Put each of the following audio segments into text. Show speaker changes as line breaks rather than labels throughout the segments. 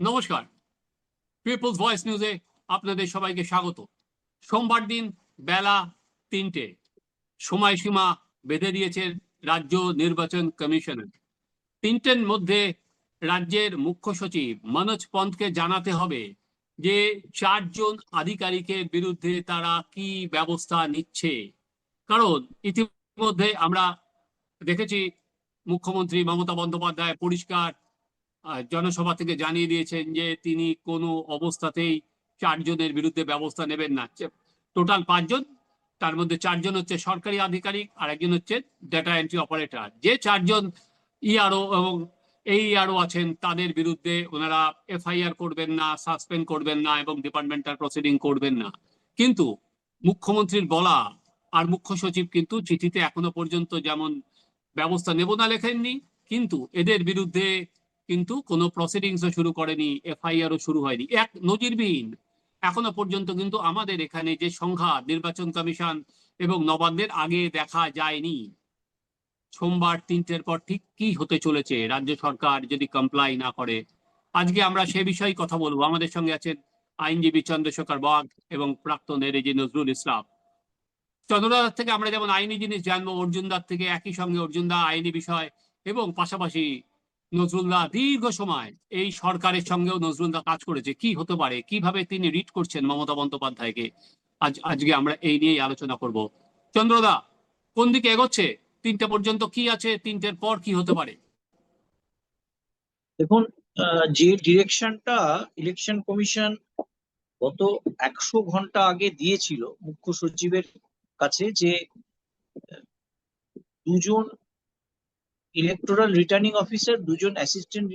নমস্কার। People's voice নিউজে আপনাদের সবাইকে স্বাগত। সোমবার দিন বেলা তিনটে সময়সীমা বেঁধে দিয়েছেন রাজ্য নির্বাচন কমিশনের। তিনটের মধ্যে রাজ্যের মুখ্য সচিব মনোজ পন্থকে জানাতে হবে যে চারজন আধিকারিকের বিরুদ্ধে তারা কি ব্যবস্থা নিচ্ছে। কারণ ইতিমধ্যে আমরা দেখেছি মুখ্যমন্ত্রী মমতা বন্দ্যোপাধ্যায় পরিষ্কার জনসভা থেকে জানিয়ে দিয়েছেন যে তিনি কোনো অবস্থাতেই চারজনের বিরুদ্ধে ব্যবস্থা নেবেন না। টোটাল পাঁচজন, তার মধ্যে চারজন হচ্ছে সরকারি আধিকারিক আর একজন হচ্ছে ডেটা এন্ট্রি অপারেটর যে চারজন ইআরও এবং এই ইআরও আছেন, তাদের বিরুদ্ধে ওনারা এফআইআর করবেন না সাসপেন্ড করবেন না এবং ডিপার্টমেন্টাল প্রসিডিং করবেন না। কিন্তু মুখ্যমন্ত্রীর বলা আর মুখ্য সচিব কিন্তু চিঠিতে এখনও পর্যন্ত যেমন ব্যবস্থা নেব না লেখেননি, কিন্তু এদের বিরুদ্ধে কিন্তু কোনো প্রসিডিংসও শুরু করেনি এফআইআরও শুরু হয়নি। এক নজিরবিহীন। এখনও পর্যন্ত কিন্তু আমাদের এখানে যে সংখ্যা নির্বাচন কমিশন এবং নবান্নের আগে দেখা যায়নি। সোমবার তিনটের পর ঠিক কি হতে চলেছে? রাজ্য সরকার যদি কমপ্লাই না করে, আজকে আমরা সে বিষয়ে কথা বলব। আমাদের সঙ্গে আছেন আইনজীবী চন্দ্রশেখর বাগ এবং প্রাক্তন এরেজি নজরুল ইসলাম। চন্দ্রদার থেকে আমরা যেমন আইনি জিনিস জানব, অর্জুনদার থেকে একই সঙ্গে অর্জুনদা আইনি বিষয় এবং পাশাপাশি নজরুলদা দীর্ঘ সময় এই সরকারের সঙ্গেও নজরুলদা কাজ করেছে। কি হতে পারে? কীভাবে তিনি রিড করছেন মমতা বন্দ্যোপাধ্যায়কে? আজ, আজকে আমরা এই নিয়েই আলোচনা করব। চন্দ্রদা, কোন দিকে এগোচ্ছে? তিনটে পর্যন্ত কি আছে? তিনটের পর কি হতে পারে?
দেখুন যে ডিরেকশনটা ইলেকশন কমিশন গত একশো ঘণ্টা আগে দিয়েছিল মুখ্য সচিবের কাছে যে দুজন ইলেকটোরাল রিটার্নিং অফিসার দুজন অ্যাসিস্ট্যান্ট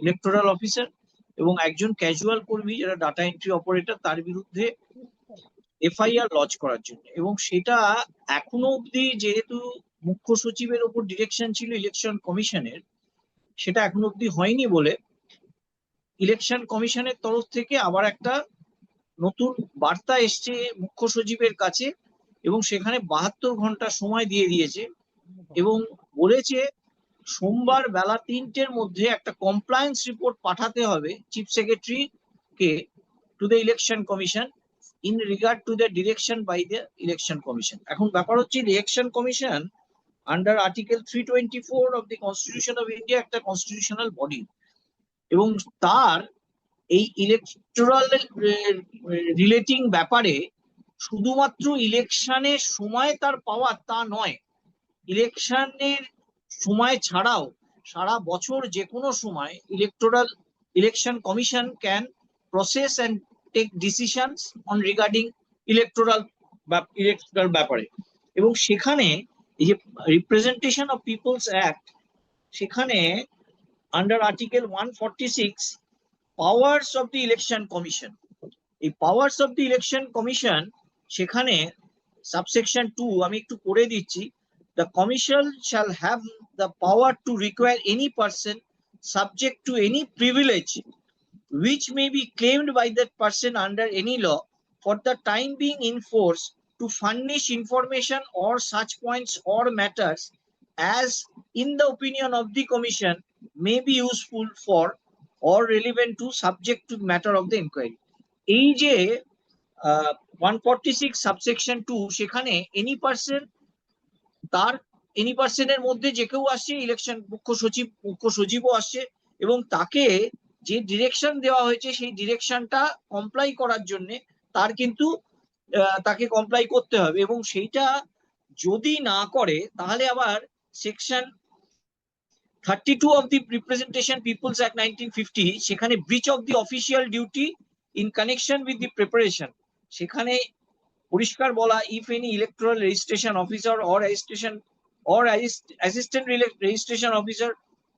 ইলেকটোরাল অফিসার এবং একজন ক্যাজুয়াল কর্মী যারা ডাটা এন্ট্রি অপারেটর তার বিরুদ্ধে এফআইআর লজ করার জন্য। এবং সেটা এখনও অবধি যেহেতু মুখ্য সচিবের ওপর ডিরেকশন ছিল ইলেকশন কমিশনের সেটা এখনও অবধি হয়নি বলে ইলেকশন কমিশনের তরফ থেকে আবার একটা নতুন বার্তা এসছে মুখ্য সচিবের কাছে এবং সেখানে বাহাত্তর ঘণ্টা সময় দিয়ে দিয়েছে। এবং বলেছে সোমবার বেলা তিনটের মধ্যে একটা কমপ্লায়েন্স রিপোর্ট পাঠাতে হবে chief secretary K to the election commission in regard to the direction by the election commission এখন ব্যাপার হচ্ছে election commission under article three twenty four of the constitution of India একটা কনস্টিটিউশনাল বডি এবং তার এই electoral relating ব্যাপারে শুধুমাত্র ইলেকশনের সময় তার পাওয়ার তা নয়। ইলেকশনের সময় ছাড়াও সারা বছর যে কোনো সময় electoral election commission can process and take decisions on regarding electoral electoral ব্যাপারে। এবং সেখানে এই যে রিপ্রেজেন্টেশন অফ পিপলস অ্যাক্ট সেখানে under article one forty six powers of the election commission এই powers of the election commission সেখানে subsection two আমি একটু করে দিচ্ছি। the commission shall have the power to require any person subject to any privilege which may be claimed by that person under any law for the time being in force to furnish information or such points or matters as in the opinion of the commission may be useful for or relevant to subject to matter of the inquiry এই যে one forty six subsection two সেখানে any person তার any পার্সনের মধ্যে যে কেউ আসছে election মুখ্য সচিব, মুখ্য সচিবও আসছে এবং তাকে যে ডিরেকশন দেওয়া হয়েছে সেই ডিরেকশনটা কমপ্লাই করার জন্য তার কিন্তু তাকে কমপ্লাই করতে হবে এবং সেইটা যদি না করে তাহলে আবার section thirty two of the representation peoples act nineteen fifty সেখানে breach of the official duty in connection with the preparation সেখানে পরিষ্কার বলা if any electoral registration officer or registration registration officer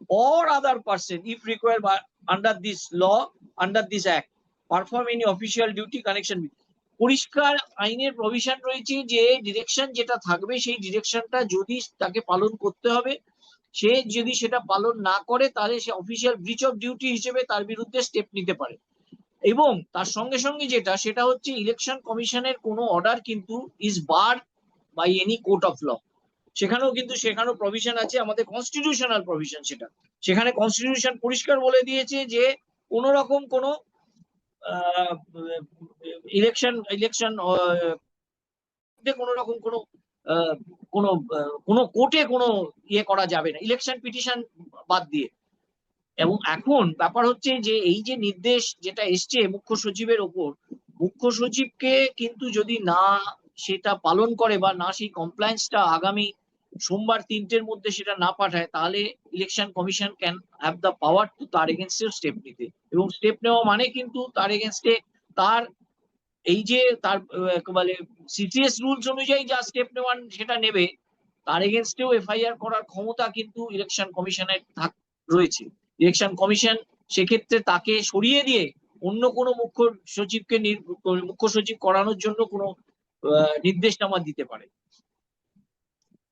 or other person, if required by, under this law, under this act, perform any official duty connection with, পরিষ্কার আইনের provision রয়েছে যে direction যেটা থাকবে, সেই ডিরেকশনটা যদি তাকে পালন করতে হবে, সে যদি সেটা পালন না করে, তাহলে সে অফিসিয়াল ব্রিচ অফ ডিউটি হিসেবে তার বিরুদ্ধে স্টেপ নিতে পারে। এবং তার সঙ্গে সঙ্গে যেটা, সেটা হচ্ছে ইলেকশন কমিশনের কোনো অর্ডার কিন্তু is bar by any court of law সেখানেও কিন্তু, সেখানেও প্রভিশন আছে, আমাদের কনস্টিটিউশনাল প্রভিশন সেটা। সেখানে কনস্টিটিউশন পরিষ্কার বলে দিয়েছে যে কোন রকম কোনো ইলেকশন ইলেকশন কোন রকম কোনো কোনো কোনো কোর্টে কোনো ইয়ে করা যাবে না। ইলেকশন পিটিশন বাদ দিয়ে। এবং এখন ব্যাপার হচ্ছে যে এই যে নির্দেশ যেটা এসছে মুখ্য সচিবের ওপর, মুখ্য সচিবকে কিন্তু যদি না সেটা পালন করে বা না সেই কমপ্লায়েন্সটা আগামী সোমবার তিনটের মধ্যে সেটা না পাঠায়, তাহলে election commission can have the power to তার এগেনস্টে স্টেপ নিতে। এবং স্টেপ নেওয়া মানে কিন্তু তার এগেনস্টে তার এই যে তার বলে সিটিএস রুলস অনুযায়ী যা স্টেপ নেওয়ার সেটা নেবে, তার এগেনস্টেও এফআইআর করার ক্ষমতা কিন্তু ইলেকশন কমিশনের থাক, রয়েছে। ইলেকশন কমিশন সেক্ষেত্রে তাকে সরিয়ে দিয়ে অন্য কোনো মুখ্য সচিবকে মুখ্য সচিব করানোর জন্য কোনো নির্দেশনামা দিতে পারে।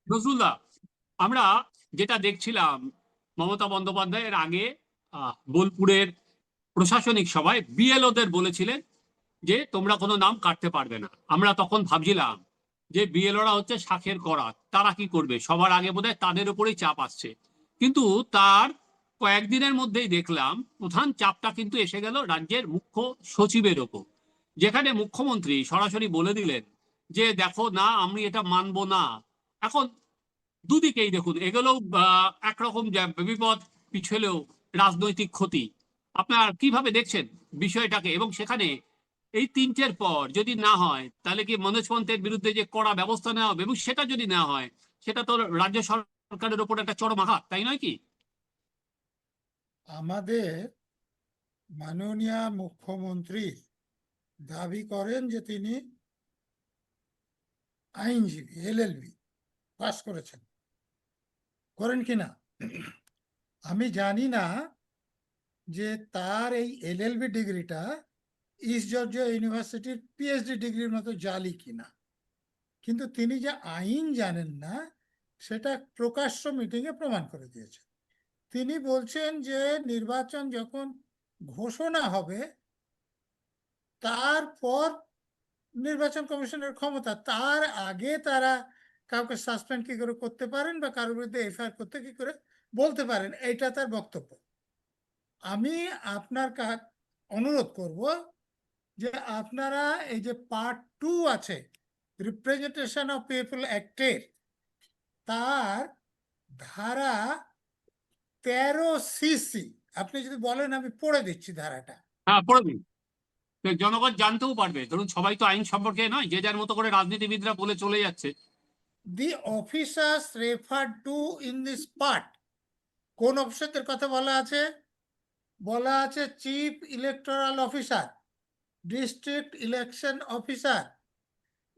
নজরুল্লাহ আমরা যেটা দেখছিলাম, মমতা বন্দ্যোপাধ্যায়ের আগে বোলপুরের প্রশাসনিক সভায় বিএলওদের বলেছিলেন যে, তোমরা কোনো নাম কাটতে পারবে না। আমরা তখন ভাবছিলাম যে, বিএলওরা হচ্ছে শাখের করাত তারা কি করবে? সবার আগে বোধহয় তাদের উপরেই চাপ আসছে। কিন্তু তার কয়েকদিনের মধ্যেই দেখলাম প্রধান চাপটা কিন্তু এসে গেল রাজ্যের মুখ্য সচিবের ওপর, যেখানে মুখ্যমন্ত্রী সরাসরি বলে দিলেন যে, দেখো না, আমি এটা মানব না। এখন দুদিকেই দেখুন এগুলো একরকম বিপদ, পিছলেও রাজনৈতিক ক্ষতি। আপনার কীভাবে দেখছেন বিষয়টাকে? এবং সেখানে এই তিনটের পর যদি না হয়, তাহলে কি মনোজ পন্থের বিরুদ্ধে যে কড়া ব্যবস্থা নেওয়া হবে, এবং সেটা যদি না হয়, সেটা তো রাজ্য সরকারের ওপর একটা চরম আঘাত, তাই নয় কি?
আমাদের মাননীয় মুখ্যমন্ত্রী দাবি করেন যে তিনি আইনজীবী, এলএলবি, পাস করেছেন। করেন কি না? আমি জানি না যে তার এই এলএলবি ডিগ্রিটা ইস্ট জর্জিয়া ইউনিভার্সিটির পিএইচডি ডিগ্রির মতো জালি কিনা। কিন্তু তিনি যে আইন জানেন না, সেটা প্রকাশ্য মিটিংয়ে প্রমাণ করে দিয়েছেন। তিনি বলছেন যে নির্বাচন যখন ঘোষণা হবে, তারপর নির্বাচন কমিশনের ক্ষমতা, তার আগে তারা কাউকে সাসপেন্ড কি করে করতে পারেন বা কারোর বিরুদ্ধে এফআইআর করতে কি করে বলতে পারেন, এইটা তার বক্তব্য। আমি আপনার অনুরোধ করব যে আপনারা এই যে পার্ট টু আছে রিপ্রেজেন্টেশন অফ পিপল অ্যাক্টের তার ধারা তেরো সিসি। আপনি যদি বলেন আমি পড়ে দিচ্ছি ধারাটা।
হ্যাঁ পড়ে দিন। জনগণ জানতেও পারবে। ধরুন সবাই তো আইন সম্পর্কে নয় যে যার মতো করে রাজনীতিবিদরা বলে চলে যাচ্ছে।
The officers refer to in this part কোন অফিসারদের কথা বলা আছে? বলা আছে chief electoral officer district election officer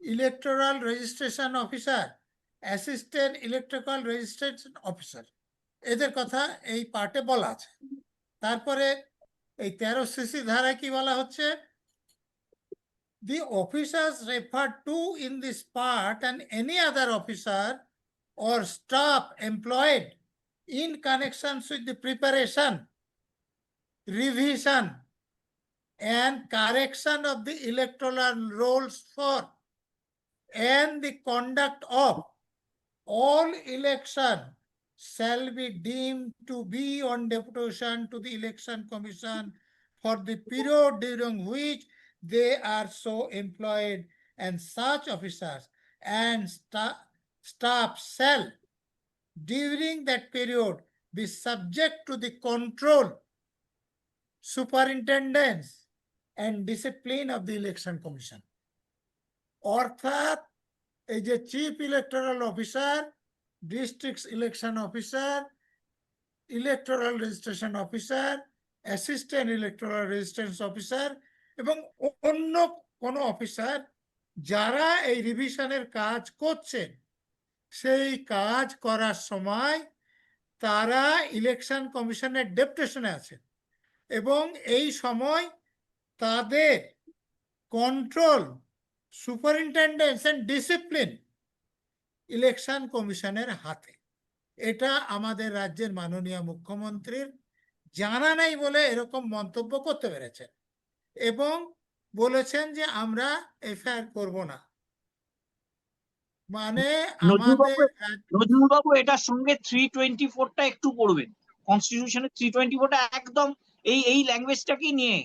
electoral registration officer assistant electrical registration officer এদের কথা এই পার্টে বলা আছে। তারপরে এই তেরো সিসি ধারায় কি বলা হচ্ছে? The officers refer to in this part and any other officer or staff employed in connection with the preparation revision and correction of the electoral rolls for and the conduct of all election shall be deemed to be on deputation to the election commission for the period during which they are so employed and such officers and sta- staff shall during that period be subject to the control superintendence and discipline of the election commission অর্থাৎ এই যে chief electoral officer District election officer electoral registration officer assistant electoral registration officer এবং অন্য কোনো officer যারা এই রিভিশনের কাজ করছেন। সেই কাজ করার সময় তারা ইলেকশন কমিশনের ডেপুটেশনে আছেন এবং এই সময় তাদের control superintendence and discipline election কমিশনের হাতে। এটা আমাদের রাজ্যের মাননীয় মুখ্যমন্ত্রীর জানা নাই বলে এরকম মন্তব্য করতে পেরেছেন। এবং বলেছেন যে আমরা এফআইআর করব না। মানে
নজরুলবাবু,
আমাদের
এটার সঙ্গে থ্রি টোয়েন্টি ফোরটা একটু পড়বেন। কনস্টিটিউশনের থ্রি টোয়েন্টি ফোরটা একদম এই এই ল্যাঙ্গুয়েজটাকেই নিয়ে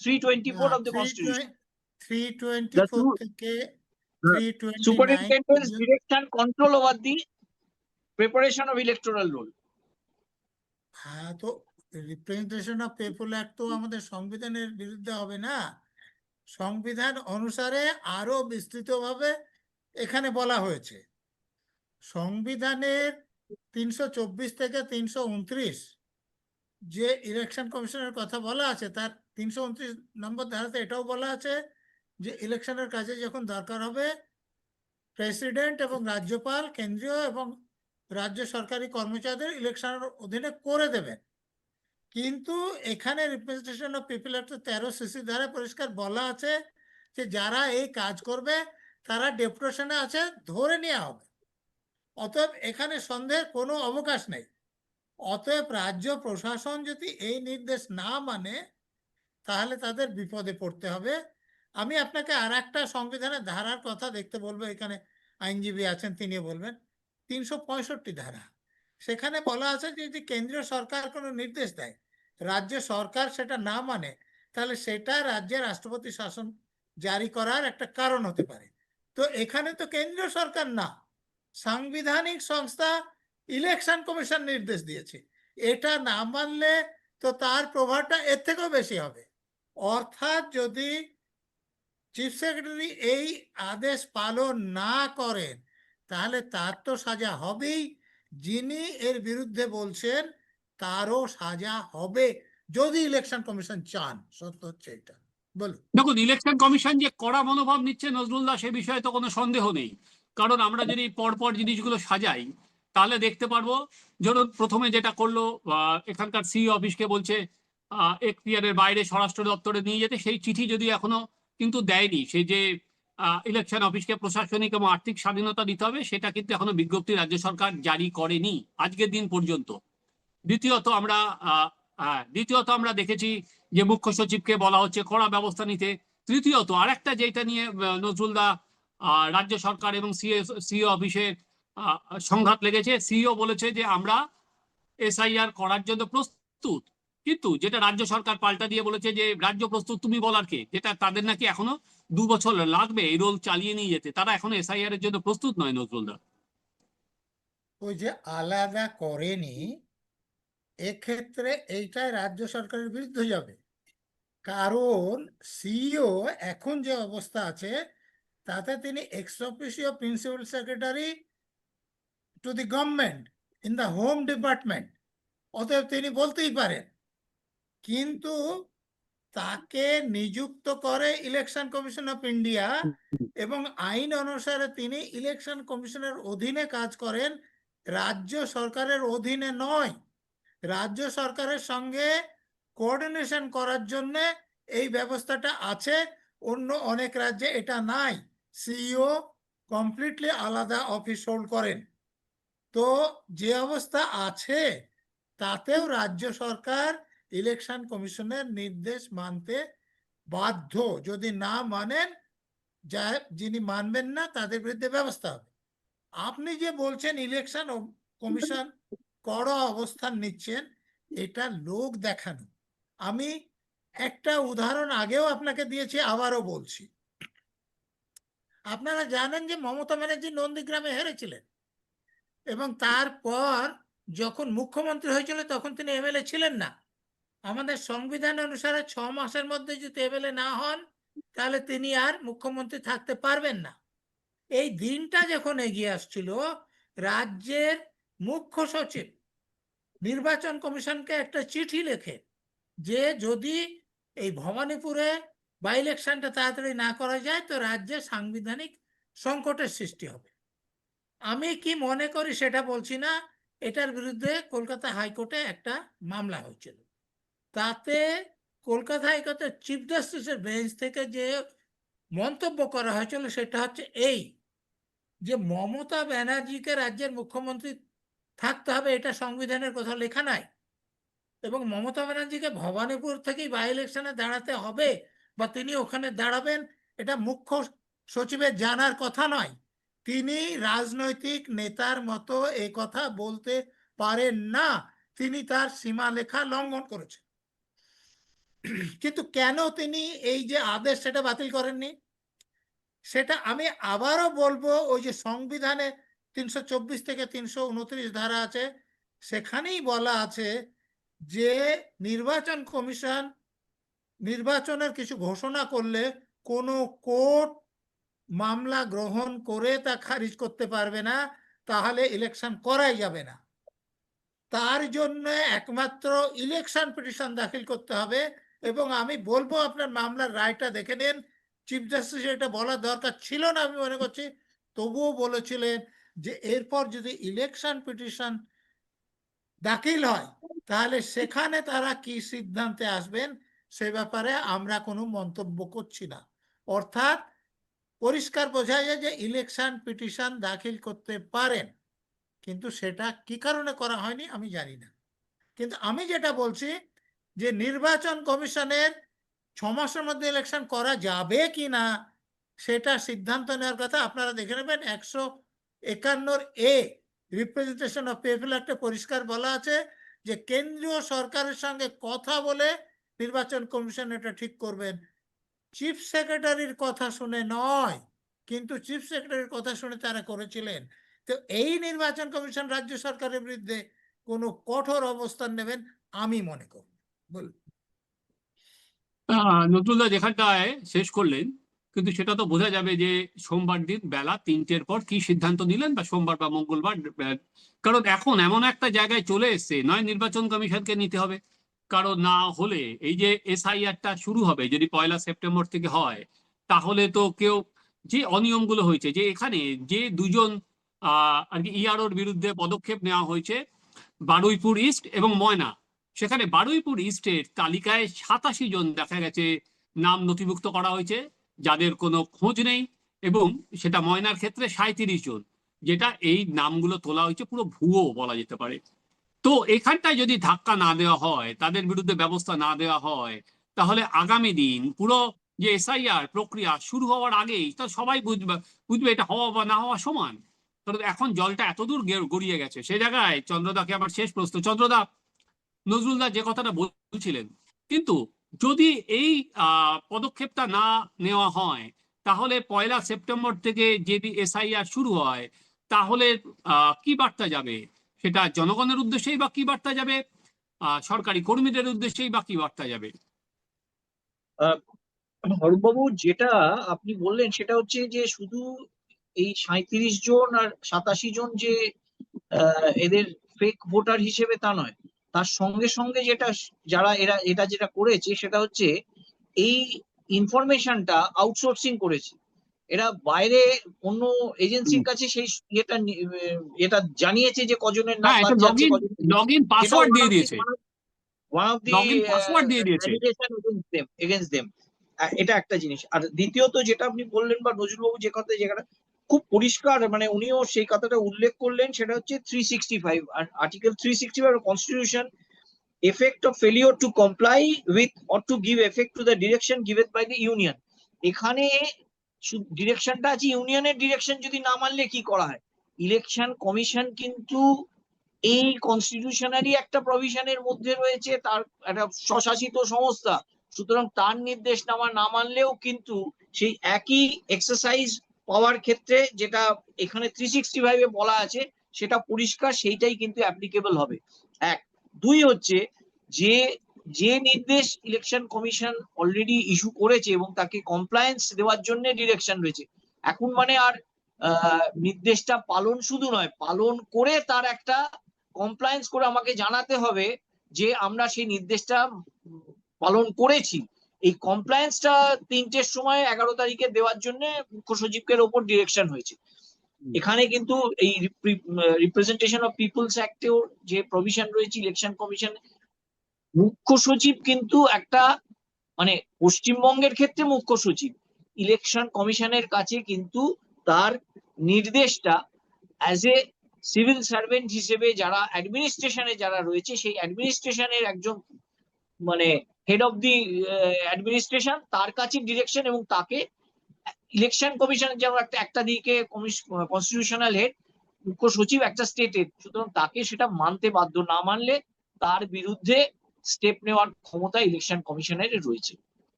three twenty four of the
constitution three twenty
four
থেকে
superintendent's direction control over the preparation of electoral roll.
হ্যাঁ তো রিপ্রেজেন্টেশন অফ পিপল অ্যাক্ট তো আমাদের সংবিধানের বিরুদ্ধে হবে না। সংবিধান অনুসারে আরও বিস্তৃতভাবে এখানে বলা হয়েছে। সংবিধানের তিনশো চব্বিশ থেকে তিনশো উনত্রিশ যে ইলেকশন কমিশনের কথা বলা আছে তার তিনশো উনত্রিশ নম্বর ধারাতে এটাও বলা আছে যে ইলেকশনের কাজে যখন দরকার হবে প্রেসিডেন্ট এবং রাজ্যপাল, কেন্দ্রীয় এবং রাজ্য সরকারি কর্মচারীদের ইলেকশনের অধীনে করে দেবেন। কিন্তু এখানে রিপ্রেজেন্টেশন অফ পিপল একটা তেরো সিসি দ্বারা পরিষ্কার বলা আছে যে যারা এই কাজ করবে, তারা ডেপুটেশনে আছে, ধরে নেওয়া হবে। অতএব এখানে সন্দেহের কোনো অবকাশ নেই। অতএব রাজ্য প্রশাসন যদি এই নির্দেশ না মানে তাহলে তাদের বিপদে পড়তে হবে। আমি আপনাকে আর একটা সংবিধানের ধারার কথা দেখতে বলব, এখানে আইনজীবী আছেন তিনি বলবেন, তিনশো পঁয়ষট্টি ধারা। সেখানে বলা আছে যে, যদি কেন্দ্রীয় সরকার কোনো নির্দেশ দেয়, রাজ্য সরকার সেটা না মানে তাহলে সেটা রাজ্যের রাষ্ট্রপতি শাসন জারি করার একটা কারণ হতে পারে। তো এখানে তো কেন্দ্রীয় সরকার না, সাংবিধানিক সংস্থা ইলেকশন কমিশন নির্দেশ দিয়েছে। এটা না মানলে তো তার প্রভাবটা এর থেকেও বেশি হবে। অর্থাৎ যদি চিফ সেক্রেটারি এই আদেশ পালন না করেন, তাহলে তার তো সাজা হবেই। যিনি এর বিরুদ্ধে বলছেন, তারও সাজা হবে যদি ইলেকশন কমিশন চান। সত্য হচ্ছে এটা। বলুন।
দেখুন ইলেকশন কমিশন যে কড়া মনোভাব নিচ্ছে নজরুল্লাহ সে বিষয়ে তো কোনো সন্দেহ নেই। কারণ আমরা যদি পরপর জিনিসগুলো সাজাই, তাহলে দেখতে পারব, ধরুন প্রথমে যেটা করল এখানকার সি অফিসকে বলছে এখতিয়ারের বাইরে স্বরাষ্ট্র দপ্তরে নিয়ে যেতে। সেই চিঠি যদি এখনও কিন্তু দেয়নি। সেই যে ইলেকশন অফিসকে প্রশাসনিক এবং আর্থিক স্বাধীনতা দিতে হবে, সেটা কিন্তু এখনও বিজ্ঞপ্তি রাজ্য সরকার জারি করেনি আজকের দিন পর্যন্ত। দ্বিতীয়ত আমরা দ্বিতীয়ত আমরা দেখেছি যে মুখ্য সচিবকে বলা হচ্ছে কড়া ব্যবস্থা নিতে। তৃতীয়ত আরেকটা যেটা নিয়ে নজরুলদা রাজ্য সরকার এবং সিও অফিসে সংঘাত লেগেছে। সিও বলেছে যে আমরা এসআইআর করার জন্য প্রস্তুত। কিন্তু যেটা রাজ্য সরকার পাল্টা দিয়ে বলেছে যে, রাজ্য প্রস্তুত, তুমি বলার কে? যেটা তাদের নাকি এখনও দু বছর লাগবে এই রোল চালিয়ে নিয়ে যেতে। তারা এখনও এসআইআর এর জন্য প্রস্তুত নয়, নজরুলদা।
ওই যে আলাদা করেনি, এক্ষেত্রে এইটাই রাজ্য সরকারের বিরুদ্ধে যাবে। কারণ সিইও এখন যে অবস্থা আছে, তাতে তিনি ex officio principal secretary to the government in the home department অতএব তিনি বলতেই পারেন কিন্তু তাকে নিযুক্ত করে ইলেকশন কমিশন অফ ইন্ডিয়া এবং আইন অনুসারে তিনি ইলেকশন কমিশনের অধীনে কাজ করেন, রাজ্য সরকারের অধীনে নয়। রাজ্য সরকারের সঙ্গে কোঅর্ডিনেশন করার জন্য এই ব্যবস্থাটা আছে, অন্য অনেক রাজ্যে এটা নাই। সিইও কমপ্লিটলি আলাদা অফিস হোল্ড করেন। তো যে অবস্থা আছে, তাতেও রাজ্য সরকার ইলেকশন কমিশনের নির্দেশ মানতে বাধ্য। যদি না মানেন যা যিনি মানবেন না, তাদের বিরুদ্ধে ব্যবস্থা হবে। আপনি যে বলছেন ইলেকশন কমিশন কড়া অবস্থান নিচ্ছেন, এটা লোক দেখানো। আমি একটা উদাহরণ আগেও আপনাকে দিয়েছি, আবারও বলছি। আপনারা জানেন যে মমতা ব্যানার্জি নন্দীগ্রামে হেরেছিলেন। এবং তারপর যখন মুখ্যমন্ত্রী হয়েছিল, তখন তিনি এমএলএ ছিলেন না। আমাদের সংবিধান অনুসারে ছ মাসের মধ্যে যদি এমএলএ না হন, তাহলে তিনি আর মুখ্যমন্ত্রী থাকতে পারবেন না। এই দিনটা যখন এগিয়ে আসছিল, রাজ্যের মুখ্য সচিব, নির্বাচন কমিশনকে একটা চিঠি লেখে যে যদি এই ভবানীপুরে বাই ইলেকশনটা তাড়াতাড়ি না করা যায়, তো রাজ্যে সাংবিধানিক সংকটের সৃষ্টি হবে। আমি কি মনে করি সেটা বলছি না, এটার বিরুদ্ধে কলকাতা হাইকোর্টে একটা মামলা হয়েছিল। তাতে কলকাতা হাইকোর্টের চিফ জাস্টিসের বেঞ্চ থেকে যে মন্তব্য করা হয়েছিল সেটা হচ্ছে এই, যে মমতা ব্যানার্জিকে রাজ্যের মুখ্যমন্ত্রী থাকতে হবে এটা সংবিধানের কথা লেখা নাই। এবং মমতা ব্যানার্জিকে ভবানীপুর থেকেই বাই ইলেকশনে দাঁড়াতে হবে বা তিনি ওখানে দাঁড়াবেন, এটা মুখ্য সচিবের জানার কথা নয়। তিনি রাজনৈতিক নেতার মতো এই কথা বলতে পারেন না। তিনি তার সীমালেখা লঙ্ঘন করেছেন। কিন্তু কেন তিনি এই যে আদেশ সেটা বাতিল করেননি? সেটা আমি আবারও বলব, ওই যে সংবিধানে তিনশো চব্বিশ থেকে তিনশো উনত্রিশ ধারা আছে, সেখানেই বলা আছে যে নির্বাচন কমিশন নির্বাচনের কিছু ঘোষণা করলে কোনো কোর্ট মামলা গ্রহণ করে তা খারিজ করতে পারবে না, তাহলে ইলেকশন করাই যাবে না। তার জন্য একমাত্র ইলেকশন পিটিশন দাখিল করতে হবে এবং আমি বলব আপনার মামলার রায়টা দেখে নিন। চিফ জাস্টিস এটা বলার দরকার ছিল না, আমি মনে করছি। তবুও বলেছিলেন যে এরপর যদি ইলেকশন পিটিশন দাখিল হয়, তাহলে সেখানে তারা কি সিদ্ধান্তে আসবেন সে ব্যাপারে আমরা কোনো মন্তব্য করছি না। অর্থাৎ পরিষ্কার বোঝা যায় যে ইলেকশন পিটিশন দাখিল করতে পারেন, কিন্তু সেটা কি কারণে করা হয়নি আমি জানি না। কিন্তু আমি যেটা বলছি যে নির্বাচন কমিশনের ছ মাসের মধ্যে ইলেকশন করা যাবে কি না সেটা সিদ্ধান্ত নেওয়ার কথা আপনারা দেখে নেবেন। একশো একান্নর এ রিপ্রেজেন্টেশন অফ পিপল একটা পরিষ্কার বলা আছে যে কেন্দ্রীয় সরকারের সঙ্গে কথা বলে নির্বাচন কমিশন এটা ঠিক করবেন। চিফ সেক্রেটারির কথা শুনে নয়, কিন্তু চিফ সেক্রেটারির কথা শুনে তারা করেছিলেন। তো এই নির্বাচন কমিশন রাজ্য সরকারের বিরুদ্ধে কোনো কঠোর অবস্থান নেবেন আমি মনে করি।
নজরুলদা যেখানটায় শেষ করলেন, কিন্তু সেটা তো বোঝা যাবে যে সোমবার দিন বেলা তিনটের পর কি সিদ্ধান্ত নিলেন বা সোমবার বা মঙ্গলবার কারণ এখন এমন একটা জায়গায় চলে এসছে, নয় নির্বাচন কমিশনকে নিতে হবে। কারণ না হলে এই যে এসআইআরটা শুরু হবে, যদি পয়লা সেপ্টেম্বর থেকে হয়, তাহলে তো কেউ, যে অনিয়মগুলো হয়েছে, যে এখানে যে দুজন, আহ, আর কি ইআরওর বিরুদ্ধে পদক্ষেপ নেওয়া হয়েছে, বারুইপুর ইস্ট এবং ময়না সেখানে বারুইপুর ইস্টের তালিকায় সাতাশি জন দেখা গেছে নাম নথিভুক্ত করা হয়েছে, যাদের কোনো খোঁজ নেই এবং সেটা ময়নার ক্ষেত্রে সাঁত্রিশ জন, যেটা এই নামগুলো তোলা হয়েছে, পুরো ভুয়ো বলা যেতে পারে। তো এখানটায় যদি ধাক্কা না দেওয়া হয়, তাদের বিরুদ্ধে ব্যবস্থা না দেওয়া হয়, তাহলে আগামী দিন পুরো যে এসআইআর প্রক্রিয়া শুরু হওয়ার আগেই তা সবাই বুঝবে বুঝবে এটা হওয়া বা না হওয়া সমান। কারণ এখন জলটা এতদূর গড়িয়ে গেছে। সে জায়গায় চন্দ্রদাকে আমার শেষ প্রশ্ন, চন্দ্রদা নজরুলদা যে কথাটা বলছিলেন। কিন্তু যদি এই পদক্ষেপটা না নেওয়া হয়, তাহলে পয়লা সেপ্টেম্বর থেকে যদি এসআইআর শুরু হয়, তাহলে কি বার্তা যাবে? সেটা জনগণের উদ্দেশ্যেই বা কি বার্তা যাবে? সরকারি কর্মীদের উদ্দেশ্যেই বা কি বার্তা যাবে?
অরূপবাবু যেটা আপনি বললেন, সেটা হচ্ছে যে শুধু এই সাঁইত্রিশ জন আর সাতাশি জন যে এদের ফেক ভোটার হিসেবে তা নয়। তার সঙ্গে সঙ্গে যেটা যারা এরা এটা যেটা করেছে সেটা হচ্ছে এই ইনফরমেশনটা আউটসোর্সিং করেছে। এরা বাইরে অন্য এজেন্সির কাছে সেই আহ, এটা জানিয়েছে যে কজনের নাম
হ্যাঁ এটা
বাদ
লগ
যাচ্ছে
ইন
কজনের
লগ ইন পাসওয়ার্ড দিয়ে দিয়েছে।
One of the
Login password দিয়ে দিয়েছে।
এগেন্স্ট দেম এটা একটা জিনিস। আর দ্বিতীয়ত যেটা আপনি বললেন বা নজরুলবাবু যে কথা যেখানে খুব পরিষ্কার মানে উনিও সেই কথাটা উল্লেখ করলেন, সেটা হচ্ছে three sixty five article three sixty five constitution effect of failure to comply with or to give effect to the direction given by the union. এখানে ডিরেকশনটা আছে ইউনিয়নের ডিরেকশন যদি না মানলে কি করা হয়? ইলেকশন কমিশন কিন্তু এই কনস্টিটিউশনারি একটা প্রভিশনের মধ্যে রয়েছে, তার একটা স্বশাসিত সংস্থা। সুতরাং তার নির্দেশনামা না মানলেও কিন্তু সেই একই এক্সারসাইজ পাওয়ার ক্ষেত্রে যেটা এখানে থ্রি সিক্সটি ফাইভে বলা আছে, সেটা পরিষ্কার, সেইটাই কিন্তু অ্যাপ্লিকেবল হবে। এক। দুই হচ্ছে, যে যে নির্দেশ ইলেকশন কমিশন অলরেডি ইস্যু করেছে এবং তাকে কমপ্লায়েন্স দেওয়ার জন্য ডিরেকশন রয়েছে, এখন মানে আর নির্দেশটা পালন শুধু নয়, পালন করে তার একটা কমপ্লায়েন্স করে আমাকে জানাতে হবে যে আমরা সেই নির্দেশটা পালন করেছি। এই কমপ্লায়েন্সটা তিনটের সময় এগারো তারিখে দেওয়ার জন্য মুখ্য সচিবের ওপর ডিরেকশন হয়েছে। এখানে কিন্তু এই রিপ্রেজেন্টেশন অফ পিপলস অ্যাক্টেও যে প্রভিশন রয়েছে ইলেকশন কমিশন মুখ্য সচিব কিন্তু একটা মানে পশ্চিমবঙ্গের ক্ষেত্রে মুখ্য সচিব। ইলেকশন কমিশনের কাছে কিন্তু তার নির্দেশটা অ্যাজ এ সিভিল সার্ভেন্ট হিসেবে যারা অ্যাডমিনিস্ট্রেশনে যারা রয়েছে সেই অ্যাডমিনিস্ট্রেশনের একজন মানে হেড অফ দি অ্যাডমিনিস্ট্রেশন তার কাছে ডিরেকশন এবং তাকে ইলেকশন কমিশনের যেমন একটা একটা দিকে কনস্টিটিউশনাল হেড মুখ্য সচিব একটা স্টেটের সুতরাং তাকে সেটা মানতে বাধ্য না মানলে তার বিরুদ্ধে স্টেপ নেওয়ার ক্ষমতা ইলেকশন কমিশনের রয়েছে।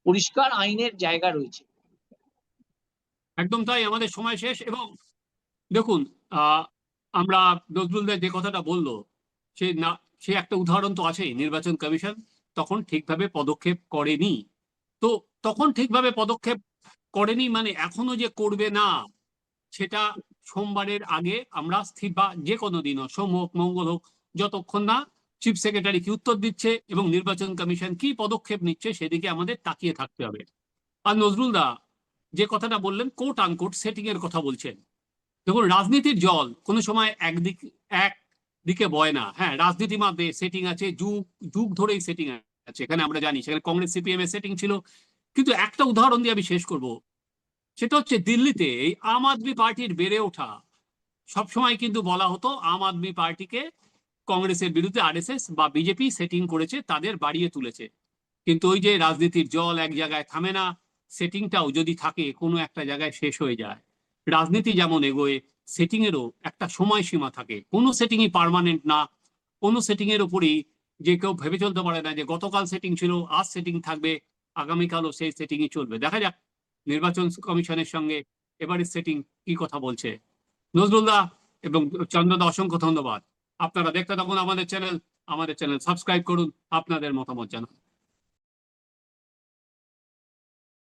পরিষ্কার আইনের জায়গা রয়েছে।
একদম তাই, আমাদের সময় শেষ এবং দেখুন আমরা নজরুলদের যে কথাটা বলল, সে না, সে একটা উদাহরণ তো আছেই, নির্বাচন কমিশন। তখন ঠিকভাবে পদক্ষেপ করেনি। তো তখন ঠিকভাবে পদক্ষেপ করেনি মানে এখনও যে করবে না, সেটা সোমবারের আগে আমরা স্থির বা যে কোনো দিনও, সোম হোক, মঙ্গল হোক, যতক্ষণ না চিফ সেক্রেটারি কি উত্তর দিচ্ছে এবং নির্বাচন কমিশন কি পদক্ষেপ নিচ্ছে সেদিকে আমাদের তাকিয়ে থাকতে হবে। আর নজরুল দা, যে কথাটা বললেন কোট আনকোট সেটিং এর কথা বলছেন। দেখুন, রাজনীতির জল কোনো সময় একদিক এক দিকে বয় না। হ্যাঁ রাজনীতি মাধ্যমে সেটিং আছে, যুগ যুগ ধরেই সেটিং আছে এখানে আমরা জানি, সেখানে কংগ্রেস সিপিএম এর সেটিং ছিল। কিন্তু একটা উদাহরণ দিয়ে আমি শেষ করব। সেটা হচ্ছে দিল্লিতে এই আম আদমি পার্টির বেড়ে ওঠা। সবসময় কিন্তু বলা হতো আম আদমি পার্টিকে কংগ্রেসের বিরুদ্ধে আরএসএস বা বিজেপি সেটিং করেছে, তাদের বাড়িয়ে তুলেছে। কিন্তু ওই যে রাজনীতির জল এক জায়গায় থামে না সেটিংটাও যদি থাকে, কোনো একটা জায়গায় শেষ হয়ে যায়। রাজনীতি যেমন এগোয় সেটিং এরও একটা সময়সীমা থাকে। কোনো সেটিংই পার্মানেন্ট না, কোনো সেটিং এর উপরই যে কেউ ভেবে চলতে পারে না যে গতকাল সেটিং ছিল, আজ সেটিং থাকবে, আগামীকালও সেই সেটিংই চলবে। দেখা যাক, নির্বাচন কমিশনের সঙ্গে এবারের সেটিং কি কথা বলছে। নজরুল্লাহ এবং চন্দ্রদা অসংখ্য ধন্যবাদ। আপনারা দেখতে থাকুন আমাদের চ্যানেল আমাদের চ্যানেল সাবস্ক্রাইব করুন, আপনাদের মতামত জানান।